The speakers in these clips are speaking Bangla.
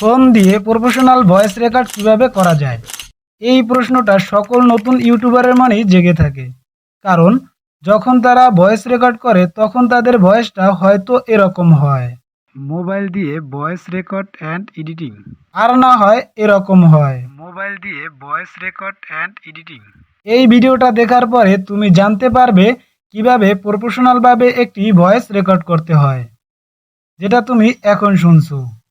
ফোন দিয়ে প্রফেশনাল ভয়েস রেকর্ড কীভাবে করা যায়? এই প্রশ্নটা সকল নতুন ইউটিউবারের মনেই জেগে থাকে। কারণ যখন তারা ভয়েস রেকর্ড করে তখন তাদের ভয়েসটা হয়তো এরকম হয়। মোবাইল দিয়ে ভয়েস রেকর্ড অ্যান্ড এডিটিং। আর না হয় এরকম হয়। মোবাইল দিয়ে ভয়েস রেকর্ড অ্যান্ড এডিটিং। এই ভিডিওটা দেখার পরে তুমি জানতে পারবে কীভাবে প্রফেশনালভাবে একটি ভয়েস রেকর্ড করতে হয়। যেটা তুমি এখন শুনছো।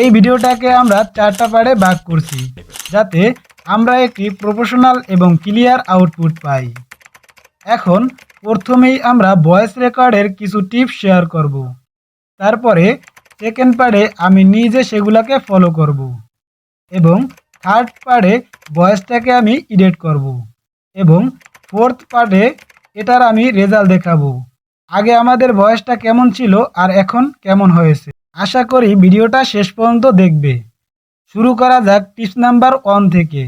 এই ভিডিওটাকে আমরা চারটা পার্টে ভাগ করছি, যাতে আমরা একটি প্রফেশনাল এবং ক্লিয়ার আউটপুট পাই। এখন প্রথমেই আমরা ভয়েস রেকর্ডের কিছু টিপস শেয়ার করব। তারপরে সেকেন্ড পার্টে আমি নিজে সেগুলোকে ফলো করব এবং থার্ড পার্টে ভয়েসটাকে আমি এডিট করব এবং ফোর্থ পার্টে এটার আমি রেজাল্ট দেখাবো। আগে আমাদের ভয়েসটা কেমন ছিল আর এখন কেমন হয়েছে? আশা করি ভিডিওটা শেষ পর্যন্ত দেখবে। শুরু করা যাক টিপস নাম্বার ওয়ান থেকে।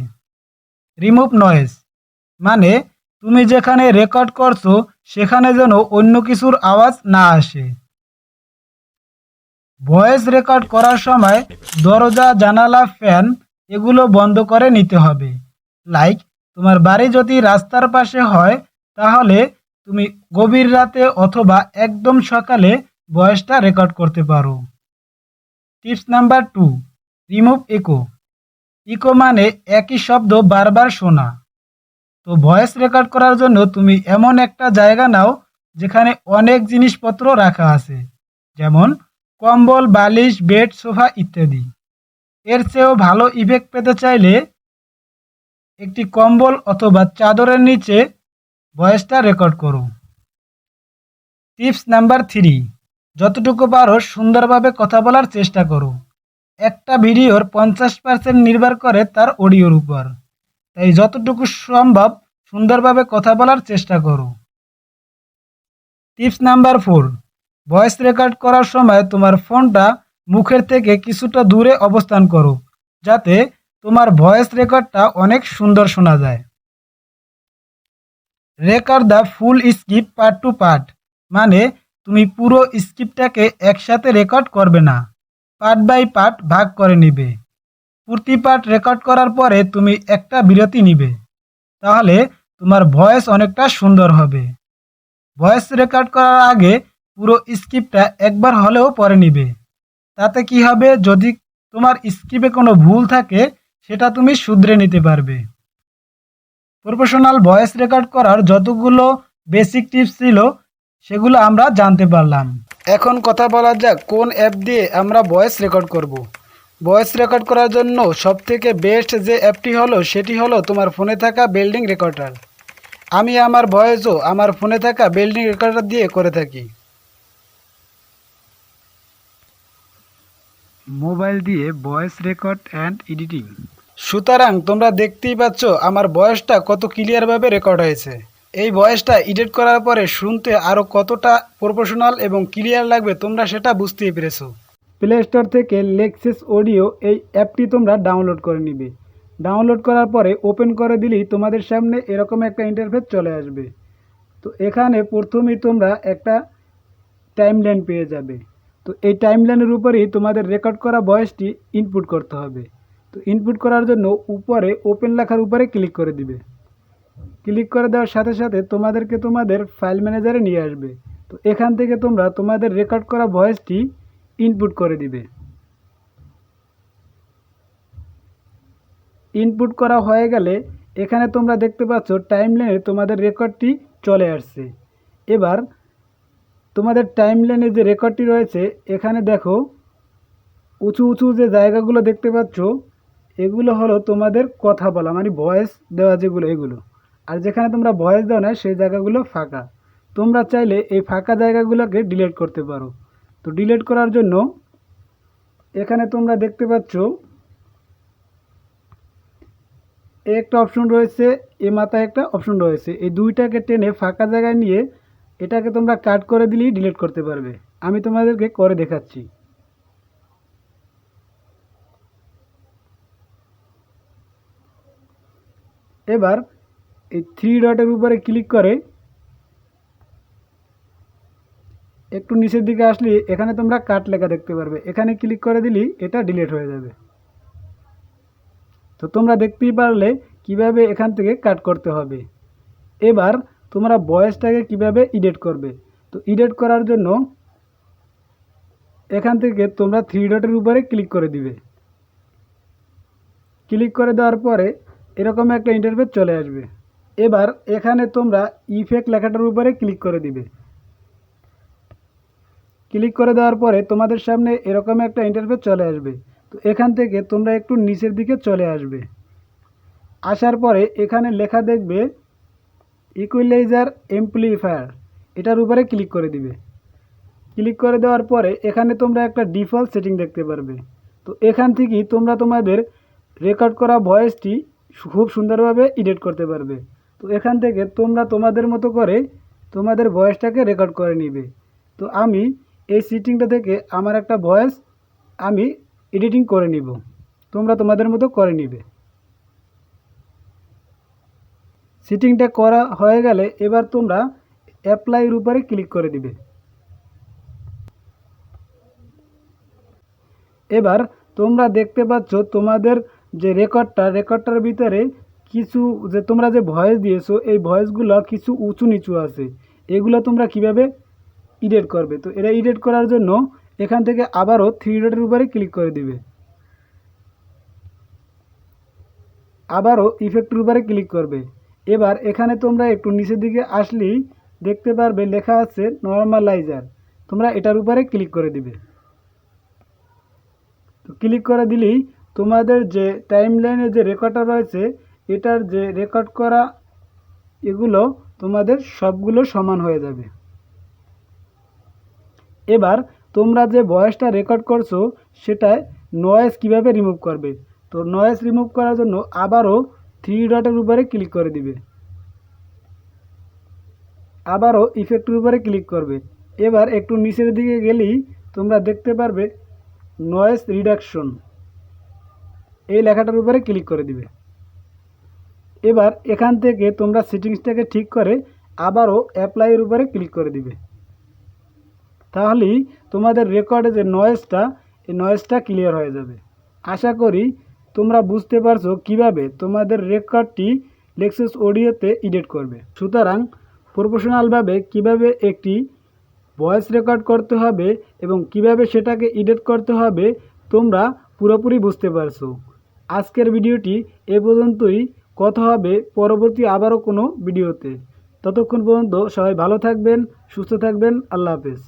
Remove noise. মানে তুমি যেখানে রেকর্ড করছ, সেখানে যেন অন্য কিছুর আওয়াজ না আসে। ভয়েস রেকর্ড করার সময় দরজা, জানালা, ফ্যান এগুলো বন্ধ করে নিতে হবে। লাইক, তোমার বাড়ি যদি রাস্তার পাশে হয়, তাহলে তুমি গভীর রাতে অথবা একদম সকালে ভয়েসটা রেকর্ড করতে পারো। Tips number two remove echo echo মানে একই শব্দ বারবার শোনা। তো ভয়েস রেকর্ড করার জন্য তুমি এমন একটা জায়গা নাও যেখানে অনেক জিনিসপত্র রাখা আছে, যেমন কম্বল, বালিশ বেড সোফা ইত্যাদি। এর চেয়েও ভালো ইফেক্ট পেতে চাইলে একটি কম্বল অথবা চাদরের নিচে ভয়েসটা রেকর্ড করো। টিপস নাম্বার থ্রি যতটুকু পারো সুন্দরভাবে কথা বলার চেষ্টা করো। একটা ভিডিওর পঞ্চাশ পার্সেন্ট নির্ভর করে তার অডিওর উপর। তাই যতটুকু সম্ভব সুন্দরভাবে কথা বলার চেষ্টা করো। Tips number four, voice record করার সময় তোমার ফোনটা মুখের থেকে কিছুটা দূরে অবস্থান করো, যাতে তোমার ভয়েস রেকর্ডটা অনেক সুন্দর শোনা যায়। Record the full skip part to part মানে তুমি পুরো স্ক্রিপ্টটাকে একসাথে রেকর্ড করবে না। পার্ট বাই পার্ট ভাগ করে নিবে। প্রতি পার্ট রেকর্ড করার পরে তুমি একটা বিরতি নিবে। তাহলে তোমার ভয়েস অনেকটা সুন্দর হবে। ভয়েস রেকর্ড করার আগে পুরো স্ক্রিপ্টটা একবার হলেও পরে নিবে। তাতে কি হবে, যদি তোমার স্ক্রিপ্টে কোনো ভুল থাকে, সেটা তুমি শুধরে নিতে পারবে। প্রফেশনাল ভয়েস রেকর্ড করার যতগুলো বেসিক টিপস ছিল সেগুলো আমরা জানতে পারলাম। এখন কথা বলা যাক কোন অ্যাপ দিয়ে আমরা ভয়েস রেকর্ড করব। ভয়েস রেকর্ড করার জন্য সবথেকে বেস্ট যে অ্যাপটি হলো সেটি হলো তোমার ফোনে থাকা বিল্ডিং রেকর্ডার আমি আমার ভয়েসও আমার ফোনে থাকা বিল্ডিং রেকর্ডার দিয়ে করে থাকি। মোবাইল দিয়ে ভয়েস রেকর্ড অ্যান্ড এডিটিং সুতরাং তোমরা দেখতেই পাচ্ছ আমার ভয়েসটা কত ক্লিয়ারভাবে রেকর্ড হয়েছে। এই ভয়েসটা এডিট করার পরে শুনতে আরও কতটা প্রফেশনাল এবং ক্লিয়ার লাগবে তোমরা সেটা বুঝতেই পেরেছ। প্লে স্টোর থেকে লেক্সিস অডিও এই অ্যাপটি তোমরা ডাউনলোড করে নিবে। ডাউনলোড করার পরে ওপেন করে দিলেই তোমাদের সামনে এরকম একটা ইন্টারফেস চলে আসবে। তো এখানে প্রথমেই তোমরা একটা টাইমলাইন পেয়ে যাবে। তো এই টাইমলাইনের উপরেই তোমাদের রেকর্ড করা ভয়েসটি ইনপুট করতে হবে। তো ইনপুট করার জন্য উপরে ওপেন লেখার উপরে ক্লিক করে দিবে। ক্লিক করে দেওয়ার সাথে সাথে তোমাদেরকে তোমাদের ফাইল ম্যানেজারে নিয়ে আসবে। তো এখান থেকে তোমরা তোমাদের রেকর্ড করা ভয়েসটি ইনপুট করে দিবে। ইনপুট করা হয়ে গেলে এখানে তোমরা দেখতে পাচ্ছ টাইমলাইনে তোমাদের রেকর্ডটি চলে আসছে। এবার তোমাদের টাইমলাইনে যে রেকর্ডটি রয়েছে, এখানে দেখো উঁচু উঁচু যে জায়গাগুলো দেখতে পাচ্ছ, এগুলো হলো তোমাদের কথা বলা মানে ভয়েস দেওয়া যেগুলো, এগুলো। আর যেখানে তোমরা ভয়েস দাও না, সেই জায়গাগুলো ফাঁকা। তোমরা চাইলে এই ফাঁকা জায়গাগুলোকে ডিলিট করতে পারো। তো ডিলিট করার জন্য এখানে তোমরা দেখতে পাচ্ছ একটা অপশন রয়েছে, এ মাথায় একটা অপশন রয়েছে। এই দুইটাকে টেনে ফাঁকা জায়গায় নিয়ে এটাকে তোমরা কাট করে দিলেই ডিলিট করতে পারবে। আমি তোমাদেরকে করে দেখাচ্ছি। এবার এই থ্রি ডটের উপরে ক্লিক করে, একটু নিচের দিকে আসলে এখানে তোমরা কাট লেখা দেখতে পারবে। এখানে ক্লিক করে দিলি এটা ডিলিট হয়ে যাবে। তো তোমরা দেখতেই পারলে কীভাবে এখান থেকে কাট করতে হবে। এবার তোমরা ভয়েসটাকে কীভাবে এডিট করবে। তো এডিট করার জন্য এখান থেকে তোমরা থ্রি ডটের উপরে ক্লিক করে দিবে। ক্লিক করে দেওয়ার পরে এরকম একটা ইন্টারফেস চলে আসবে। এবার এখানে তোমরা ইফেক্ট লেখাটার উপরে ক্লিক করে দিবে। ক্লিক করে দেওয়ার পরে তোমাদের সামনে এরকম একটা ইন্টারফেস চলে আসবে। তো এখান থেকে তোমরা একটু নিচের দিকে চলে আসবে। আসার পরে এখানে লেখা দেখবে ইকুইলাইজার এমপ্লিফায়ার এটার উপরে ক্লিক করে দিবে। ক্লিক করে দেওয়ার পরে এখানে তোমরা একটা ডিফল্ট সেটিং দেখতে পারবে। তো এখান থেকেই তোমরা তোমাদের রেকর্ড করা ভয়েসটি খুব সুন্দরভাবে এডিট করতে পারবে। তো এখান থেকে তোমরা তোমাদের মতো করে তোমাদের ভয়েসটাকে রেকর্ড করে নিবে। তো আমি এই সিটিংটা থেকে আমার একটা ভয়েস আমি এডিটিং করে নিব। তোমরা তোমাদের মতো করে নিবে। সিটিংটা করা হয়ে গেলে এবার তোমরা অ্যাপ্লাইয়ের উপরে ক্লিক করে দিবে। এবার তোমরা দেখতে পাচ্ছ তোমাদের যে রেকর্ডটা রেকর্ডটার ভিতরে কিছু যে তোমরা যে ভয়েস দিয়েছ, এই ভয়েসগুলো কিছু উঁচু নিচু আছে। এগুলো তোমরা কীভাবে এডিট করবে? তো এটা এডিট করার জন্য এখান থেকে আবারও থ্রি ডটের উপরে ক্লিক করে দিবে। আবারও ইফেক্টের উপরে ক্লিক করবে। এবার এখানে তোমরা একটু নিচের দিকে আসলেই দেখতে পারবে লেখা আছে নর্মালাইজার তোমরা এটার উপরে ক্লিক করে দিবে। তো ক্লিক করে দিলেই তোমাদের যে টাইম লাইনে যে রেকর্ডটা রয়েছে এটার যে রেকর্ড করা এগুলো তোমাদের সবগুলো সমান হয়ে যাবে। এবার তোমরা যে ভয়েসটা রেকর্ড করছ, সেটায় নয়েজ কীভাবে রিমুভ করবে? তো নয়েজ রিমুভ করার জন্য আবারও থ্রি ডটের উপরে ক্লিক করে দিবে। আবারও ইফেক্টের উপরে ক্লিক করবে। এবার একটু নিচের দিকে গেলেই তোমরা দেখতে পারবে নয়েজ রিডাকশন এই লেখাটার উপরে ক্লিক করে দিবে। এবার এখান থেকে তোমরা সেটিংসটাকে ঠিক করে আবারও অ্যাপ্লাইয়ের উপরে ক্লিক করে দিবে। তাহলেই তোমাদের রেকর্ডে যে নয়েজটা এই নয়েজটা ক্লিয়ার হয়ে যাবে। আশা করি তোমরা বুঝতে পারছ কীভাবে তোমাদের রেকর্ডটি লেক্সাস অডিওতে এডিট করবে। সুতরাং প্রফেশনালভাবে কীভাবে একটি ভয়েস রেকর্ড করতে হবে এবং কীভাবে সেটাকে এডিট করতে হবে তোমরা পুরোপুরি বুঝতে পারছ। আজকের ভিডিওটি এ পর্যন্তই। কথা হবে পরবর্তী আবারও কোনো ভিডিওতে। ততক্ষণ পর্যন্ত সবাই ভালো থাকবেন, সুস্থ থাকবেন, আল্লাহ হাফেজ।